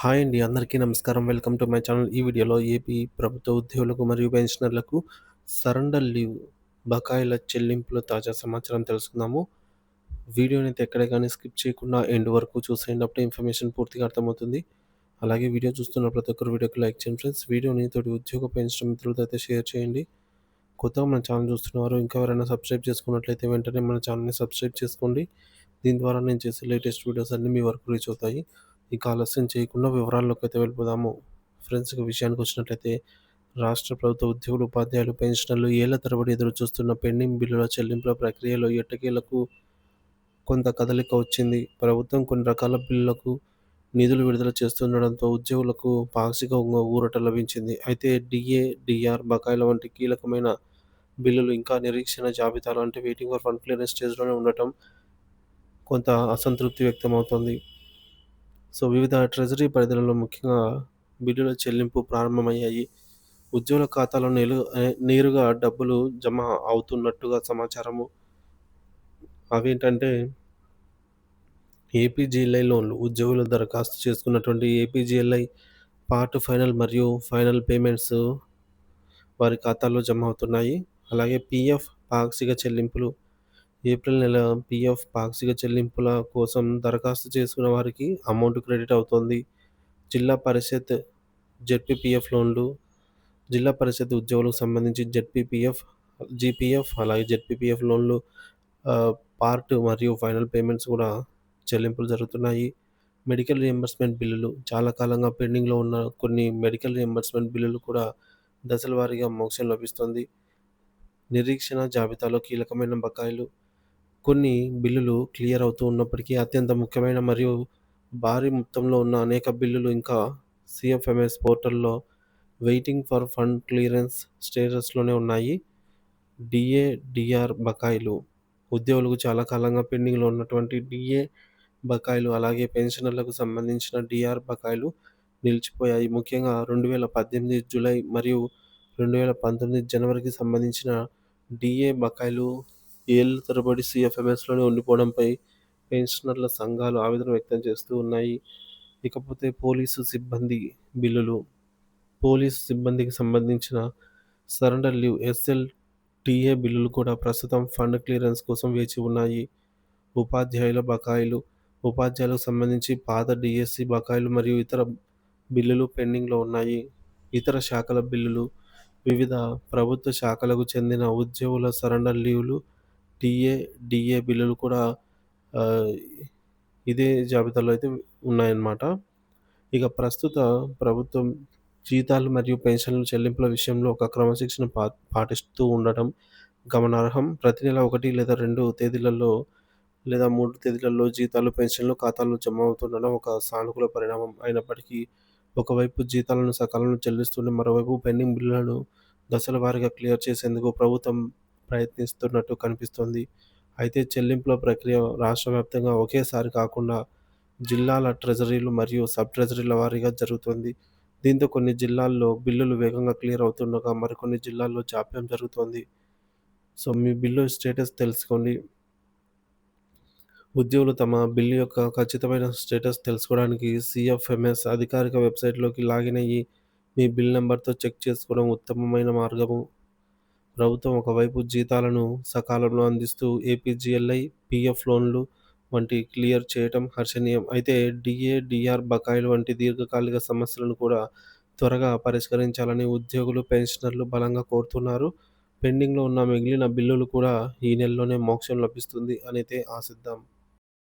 Hi అండి. అందరికీ నమస్కారం. Welcome to my channel. ఈ వీడియోలో ఏపీ ప్రభుత్వ ఉద్యోగులకు మరియు పెన్షనర్లకు సరెండర్ లీవ్ బకాయిల చెల్లింపుల తాజా సమాచారం తెలుసుకుందాము. వీడియోని అయితే ఎక్కడ కానీ స్కిప్ చేయకుండా ఎండ్ వరకు చూసేయండి. అప్పుడే ఇన్ఫర్మేషన్ పూర్తిగా అర్థమవుతుంది. అలాగే వీడియో చూస్తున్న ప్రతి ఒక్కరు వీడియోకి లైక్ చేయండి ఫ్రెండ్స్. వీడియోని తోటి ఉద్యోగ పెన్షన్ మిత్రులతో అయితే షేర్ చేయండి. కొత్తగా మన ఛానల్ చూస్తున్నవారు ఇంకా ఎవరైనా సబ్స్క్రైబ్ చేసుకున్నట్లయితే వెంటనే మన ఛానల్‌ని సబ్స్క్రైబ్ చేసుకోండి. దీని ద్వారా నేను చేసే లేటెస్ట్ వీడియోస్ అన్నీ మీ వరకు రీచ్ అవుతాయి. ఇక ఆలస్యం చేయకుండా వివరాల్లోకి అయితే వెళ్ళిపోదాము. ఫ్రెండ్స్ విషయానికి వచ్చినట్లయితే రాష్ట్ర ప్రభుత్వ ఉద్యోగులు, ఉపాధ్యాయులు, పెన్షనర్లు ఏళ్ళ తరబడి ఎదురు చూస్తున్న పెండింగ్ బిల్లుల చెల్లింపుల ప్రక్రియలో ఎట్టకేలకు కొంత కదలిక వచ్చింది. ప్రభుత్వం కొన్ని రకాల బిల్లులకు నిధులు విడుదల చేస్తుండడంతో ఉద్యోగులకు పాక్షిక ఊరట లభించింది. అయితే డిఏ డిఆర్ బకాయిల వంటి కీలకమైన బిల్లులు ఇంకా నిరీక్షణ జాబితాలు అంటే వెయిటింగ్ ఫర్ ఫండ్ క్లియరెన్స్ స్టేజ్‌లోనే ఉండటం కొంత అసంతృప్తి వ్యక్తమవుతోంది. సో వివిధ ట్రెజరీ పరిధులలో ముఖ్యంగా బిల్లుల చెల్లింపు ప్రారంభమయ్యాయి. ఉద్యోగుల ఖాతాలో నేలు నేరుగా డబ్బులు జమ అవుతున్నట్టుగా సమాచారము. అవేంటంటే ఏపీజీఎల్ఐ లోన్లు ఉద్యోగులు దరఖాస్తు చేసుకున్నటువంటి ఏపీజీఎల్ఐ పార్ట్ ఫైనల్ మరియు ఫైనల్ పేమెంట్స్ వారి ఖాతాల్లో జమ అవుతున్నాయి. అలాగే పీఎఫ్ పాక్షిక చెల్లింపులు ఏప్రిల్ నెల పీఎఫ్ పాక్షిక చెల్లింపుల కోసం దరఖాస్తు చేసుకున్న వారికి అమౌంట్ క్రెడిట్ అవుతోంది. జిల్లా పరిషత్ జెడ్పీపీఎఫ్ లోన్లు జిల్లా పరిషత్ ఉద్యోగులకు సంబంధించి జెడ్పీపీఎఫ్, జీపీఎఫ్ అలాగే జెడ్పీపీఎఫ్ లోన్లు పార్ట్ మరియు ఫైనల్ పేమెంట్స్ కూడా చెల్లింపులు జరుగుతున్నాయి. మెడికల్ రియంబర్స్మెంట్ బిల్లులు చాలా కాలంగా పెండింగ్‌లో ఉన్న కొన్ని మెడికల్ రియంబర్స్మెంట్ బిల్లులు కూడా దశల వారీగా మోక్షం లభిస్తుంది నిరీక్షణ జాబితాలో కీలకమైన బకాయిలు కొన్ని బిల్లులు క్లియర్ అవుతూ ఉన్నప్పటికీ అత్యంత ముఖ్యమైన మరియు భారీ మొత్తంలో ఉన్న అనేక బిల్లులు ఇంకా సిఎఫ్ఎంఎస్ పోర్టల్‌లో వెయిటింగ్ ఫర్ ఫండ్ క్లియరెన్స్ స్టేటస్‌లోనే ఉన్నాయి. డిఏ డిఆర్ బకాయిలు ఉద్యోగులకు చాలా కాలంగా పెండింగ్‌లో ఉన్నటువంటి డిఏ బకాయిలు అలాగే పెన్షనర్లకు సంబంధించిన డిఆర్ బకాయిలు నిలిచిపోయాయి. ముఖ్యంగా 2018 జూలై మరియు 2019 జనవరికి సంబంధించిన డిఏ బకాయిలు ఏళ్ళ తరబడి సిఎఫ్ఎంఎస్లోనే ఉండిపోవడంపై పెన్షనర్ల సంఘాలు ఆవేదన వ్యక్తం చేస్తూ ఉన్నాయి. ఇకపోతే పోలీసు సిబ్బంది బిల్లులు పోలీసు సిబ్బందికి సంబంధించిన సరెండర్ లీవ్ ఎస్ఎల్ టీఏ బిల్లులు కూడా ప్రస్తుతం ఫండ్ క్లియరెన్స్ కోసం వేచి ఉన్నాయి. ఉపాధ్యాయుల బకాయిలు ఉపాధ్యాయులకు సంబంధించి పాత డిఎస్సి బకాయిలు మరియు ఇతర బిల్లులు పెండింగ్‌లో ఉన్నాయి. ఇతర శాఖల బిల్లులు వివిధ ప్రభుత్వ శాఖలకు చెందిన ఉద్యోగుల సరెండర్ లీవ్‌లు, డిఏ డీఏ బిల్లులు కూడా ఇదే జాబితాలో అయితే ఉన్నాయన్నమాట. ఇక ప్రస్తుత ప్రభుత్వం జీతాలు మరియు పెన్షన్ల చెల్లింపుల విషయంలో ఒక క్రమశిక్షణ పా పాటిస్తూ ఉండటం గమనార్హం. ప్రతి నెల ఒకటి లేదా రెండు తేదీలలో లేదా మూడు తేదీలలో జీతాలు, పెన్షన్లు ఖాతాలు జమ అవుతుండడం ఒక సానుకూల పరిణామం. అయినప్పటికీ ఒకవైపు జీతాలను సకాలంలో చెల్లిస్తుంటే మరోవైపు పెండింగ్ బిల్లులను దశల వారీగా క్లియర్ చేసేందుకు ప్రభుత్వం ప్రయత్నిస్తున్నట్టు కనిపిస్తోంది. అయితే చెల్లింపుల ప్రక్రియ రాష్ట్ర వ్యాప్తంగా ఒకేసారి కాకుండా జిల్లాల ట్రెజరీలు మరియు సబ్ ట్రెజరీల వారీగా జరుగుతుంది దీంతో కొన్ని జిల్లాల్లో బిల్లులు వేగంగా క్లియర్ అవుతుండగా మరికొన్ని జిల్లాల్లో జాప్యం జరుగుతోంది. సో మీ బిల్లు స్టేటస్ తెలుసుకోండి. ఉద్యోగులు తమ బిల్లు యొక్క ఖచ్చితమైన స్టేటస్ తెలుసుకోవడానికి సిఎఫ్ఎంఎస్ అధికారిక వెబ్‌సైట్‌లోకి లాగిన్ అయ్యి మీ బిల్ నెంబర్తో చెక్ చేసుకోవడం ఉత్తమమైన మార్గము. ప్రభుత్వం ఒకవైపు జీతాలను సకాలంలో అందిస్తూ ఏపీజీఎల్ఐ, పీఎఫ్ లోన్లు వంటి క్లియర్ చేయటం హర్షణీయం. అయితే డీఏ, బకాయిలు వంటి దీర్ఘకాలిక సమస్యలను కూడా త్వరగా పరిష్కరించాలని ఉద్యోగులు, పెన్షనర్లు బలంగా కోరుతున్నారు. పెండింగ్‌లో ఉన్న మిగిలిన బిల్లులు కూడా ఈ నెలలోనే మోక్షం లభిస్తుంది అనైతే ఆశిద్దాం.